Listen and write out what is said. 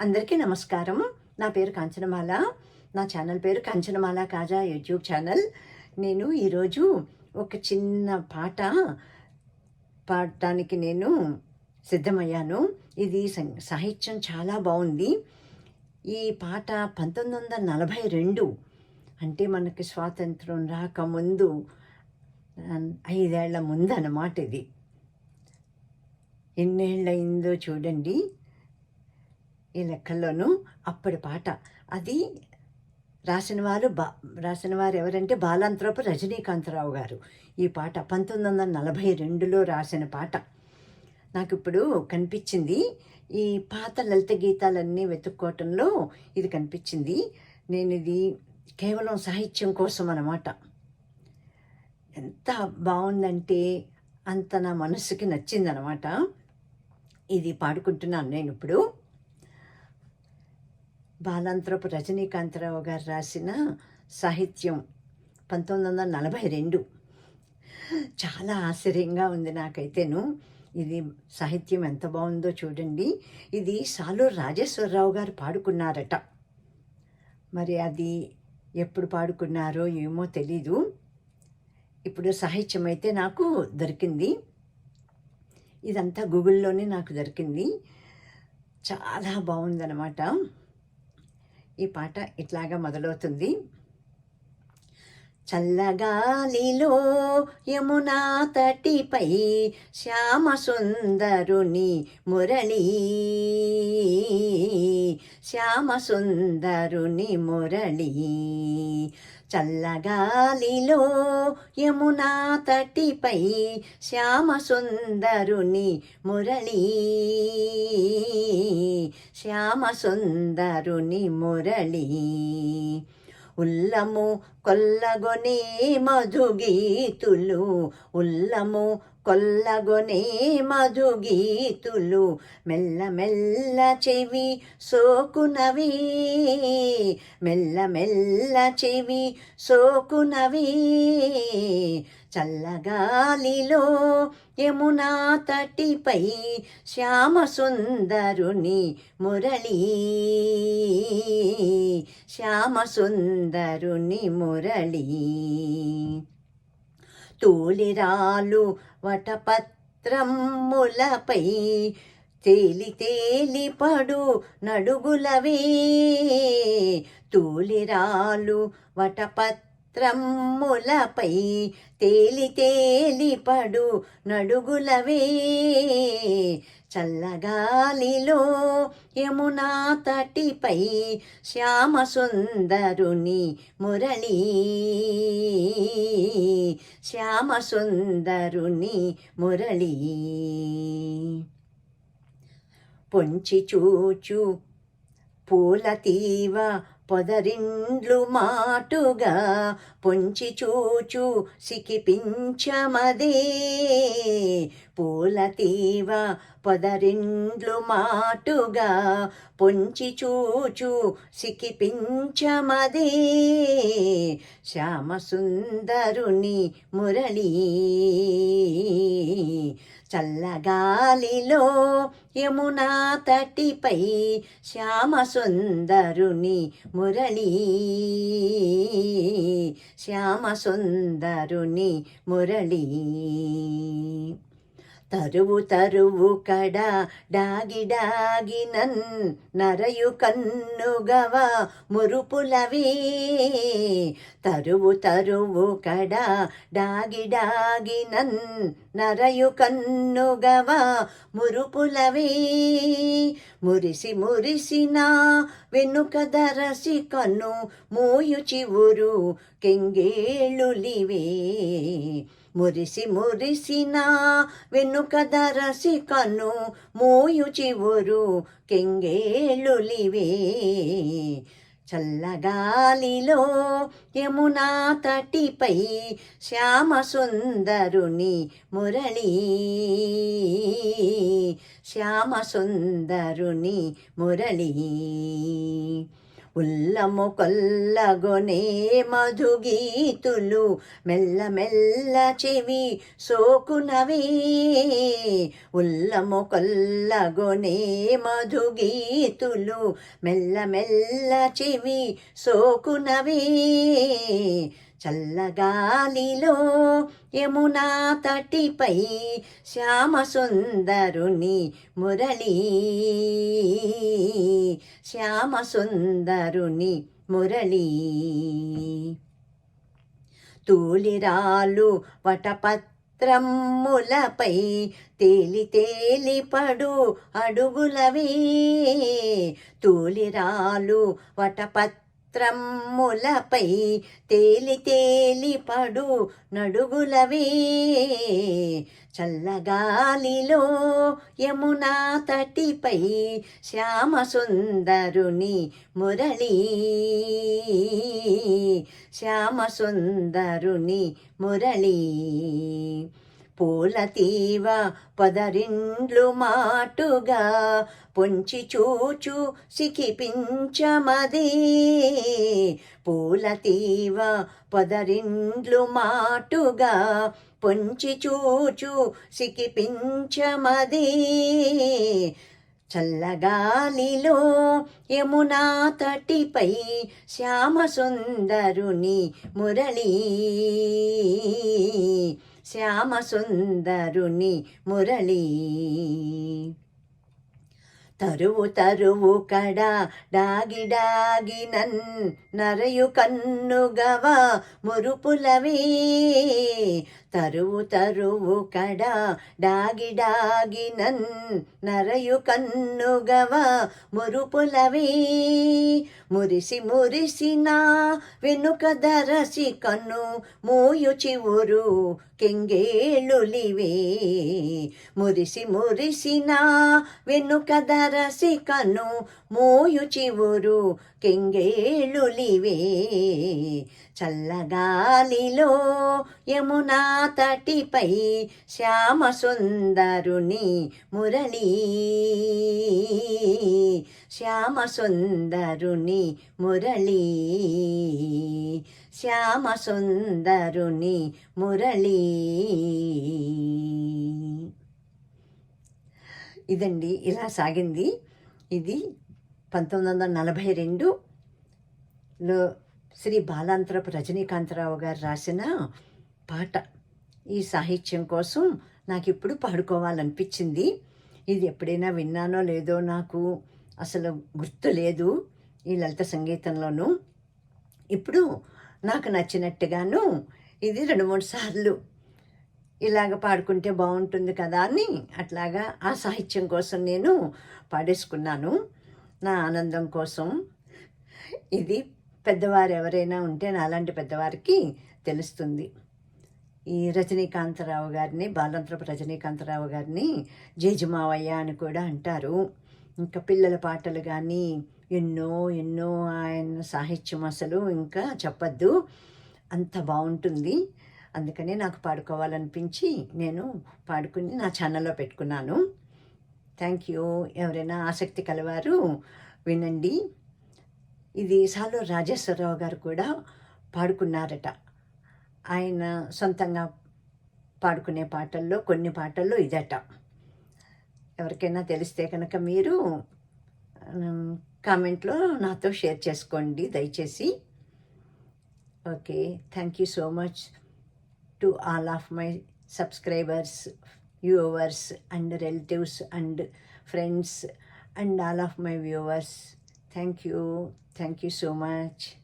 అందరికీ నమస్కారం. నా పేరు కాంచనమాల. నా ఛానల్ పేరు కాంచనమాల కాజా యూట్యూబ్ ఛానల్. నేను ఈరోజు ఒక చిన్న పాట పాడటానికి నేను సిద్ధమయ్యాను. ఇది సాహిత్యం చాలా బాగుంది. ఈ పాట పంతొమ్మిది వందల నలభై రెండు అంటే మనకి స్వాతంత్రం రాకముందు ఐదేళ్ళ ముందు అన్నమాట ఇది. ఎన్నేళ్ళయిందో చూడండి. ఈ లెక్కల్లోనూ అప్పటి పాట. అది రాసిన వారు బా రాసిన వారు ఎవరంటే బాలాంత్రపు రజనీకాంతరావు గారు. ఈ పాట పంతొమ్మిది వందల నలభై రెండులో రాసిన పాట. నాకు ఇప్పుడు కనిపించింది ఈ పాత లలిత గీతాలన్నీ వెతుక్కోవటంలో ఇది కనిపించింది. నేను ఇది కేవలం సాహిత్యం కోసం అన్నమాట. ఎంత బాగుందంటే అంత నా మనసుకి నచ్చిందనమాట ఇది పాడుకుంటున్నాను నేను ఇప్పుడు బాలాంతరపు రజనీకాంతరావు గారు రాసిన సాహిత్యం పంతొమ్మిది వందల నలభై రెండు. చాలా ఆశ్చర్యంగా ఉంది నాకైతేను. ఇది సాహిత్యం ఎంత బాగుందో చూడండి. ఇది సాలూరు రాజేశ్వరరావు గారు పాడుకున్నారట. మరి అది ఎప్పుడు పాడుకున్నారో ఏమో తెలీదు. ఇప్పుడు సాహిత్యం అయితే నాకు దొరికింది. ఇదంతా గూగుల్లోనే నాకు దొరికింది. చాలా బాగుందన్నమాట. ఈ పాట ఇట్లాగా మొదలవుతుంది. చల్లగాలిలో యమునా తటిపై శ్యామ సుందరుని మురళి. శ్యామ సుందరుని మురళి చల్లగాలిలో యమునా తటిపై శ్యామ సుందరుని మురళీ. శ్యామ సుందరుని మురళీ. ఉల్లము కొల్లగొనే మధుగీతులు. ఉల్లము కొల్లగొనే మధుగీతులు. మెల్ల మెల్ల చెవి సోకునవి. మెల్ల మెల్ల చెవి సోకునవి. చల్లగాలిలో యమునా తటిపై శ్యామ సుందరుని మురళీ. శ్యామ సుందరుని తూలిరాలు వటపత్రములపై తేలి తేలి పడు నడుగులవే. తూలిరాలు త్రమ్ములపై తేలి తేలి పడు నడుగులవే. చల్లగాలిలో యమునా తటిపై శ్యామ సుందరుని మురళి. శ్యామ సుందరుని మురళి. పొంచి చూచు పూల తీవ పొదరిండ్లు మాటుగా పొంచి చూచు సికిపించమదే. పూల తీవ పొదరిండ్లు మాటుగా పొంచి చూచు సికిపించమదే. శ్యామ మురళీ చల్లగాలిలో యమునా తటిపై శ్యామ సుందరుని మురళి. శ్యామ సుందరుని మురళీ. తరువు తరువు కడ డాగి డాగి నన్ నరయు కన్నుగవ మురుపులవే. తరువు తరువు కడ డాగి డాగి నన్ నరయు కన్నుగవ మురుపులవే. మురిసి మురిసిన వెనుక ధరసి కన్ను మూయు చివురు కెంగేళులివే. మురిసి మురిసిన వెనుక దరసి కన్ను మోయు చివురు కెంగేళులివే చల్లగాలిలో యమునా తటిపై శ్యామ సుందరుని మురళి. శ్యామ సుందరుని మురళీ. ఉల్లము కొల్లగొనే మధుగీతులు మెల్ల మెల్ల చెవి సోకునవే. ఉల్లము కొల్లగొనే మధుగీతులు మెల్ల మెల్ల చెవి సోకునవే. చల్లగాలిలో యమునా తటిపై శ్యామ సుందరుని మురళీ. శ్యామ సుందరుని మురళీ. తూలిరాలు వటపత్రములపై తేలి తేలి పడు అడుగులవే. తూలిరాలు వటపత్ర త్రమ్ములపై తేలి తేలి పడు నడుగులవే. చల్లగాలిలో యమునా తటిపై శ్యామ సుందరుని మురళీ. శ్యామ సుందరుని మురళీ. పూల తీవ పదరిండ్లు మాటుగా పొంచి చూచు సికిపించమదే పూల తీవ పదరిండ్లు మాటుగా పొంచి చూచు సికిపించమదే చల్లగాలిలో యమునా తటిపై శ్యామ సుందరుని మురళీ. శ్యామ సుందరుని మురళీ. తరువు తరువు కడ డాగి డాగి నన్ నరయు కన్నుగవ మురుపులవే. తరువు తరువు కడ డాగి డాగి నన్ నరయు కన్నుగవ మురుపులవే. మురిసి మురిసినా వెనుక దరసి కన్ను మూయు చివురు కెంగేళులివే. మురిసి మురిసిన వెనుక దరసి కన్ను మూయు చివురు కెంగేళులివే. చల్లగాలిలో యమునా తటిపై శ్యామ సుందరుని మురళీ. శ్యామ సుందరుని మురళీ. శ్యామ సుందరుని మురళీ. ఇదండి ఇలా సాగింది. ఇది పంతొమ్మిది వందల నలభై రెండులో శ్రీ బాలాంతరపు రజనీకాంతరావు గారు రాసిన పాట. ఈ సాహిత్యం కోసం నాకు ఇప్పుడు పాడుకోవాలనిపించింది. ఇది ఎప్పుడైనా విన్నానో లేదో నాకు అసలు గుర్తు లేదు ఈ లలిత సంగీతంలోనూ. ఇప్పుడు నాకు నచ్చినట్టుగాను ఇది రెండు మూడు సార్లు ఇలాగ పాడుకుంటే బాగుంటుంది కదా అని అట్లాగా ఆ సాహిత్యం కోసం నేను పాడేసుకున్నాను. నా ఆనందం కోసం. ఇది పెద్దవారు ఎవరైనా ఉంటే నాలాంటి పెద్దవారికి తెలుస్తుంది. ఈ రజనీకాంతరావు గారిని బాలంత్రపు రజనీకాంతరావు గారిని జేజుమావయ్య అని కూడా అంటారు. ఇంకా పిల్లల పాటలు కానీ ఎన్నో ఎన్నో ఆయన సాహిత్యం అసలు ఇంకా చెప్పద్దు. అంత బాగుంటుంది. అందుకనే నాకు పాడుకోవాలనిపించి నేను పాడుకుని నా ఛానల్లో పెట్టుకున్నాను. Thank you. ఎవరైనా ఆసక్తి కలవారు వినండి. ఇది సాలో రాజేశ్వరరావు గారు కూడా పాడుకున్నారట. ఆయన సొంతంగా పాడుకునే పాటల్లో కొన్ని పాటల్లో ఇదట. ఎవరికైనా తెలిస్తే కనుక మీరు కామెంట్లో నాతో షేర్ చేసుకోండి దయచేసి. Okay thank you so much to all of my subscribers viewers and relatives and friends and all of my viewers. Thank you thank you so much.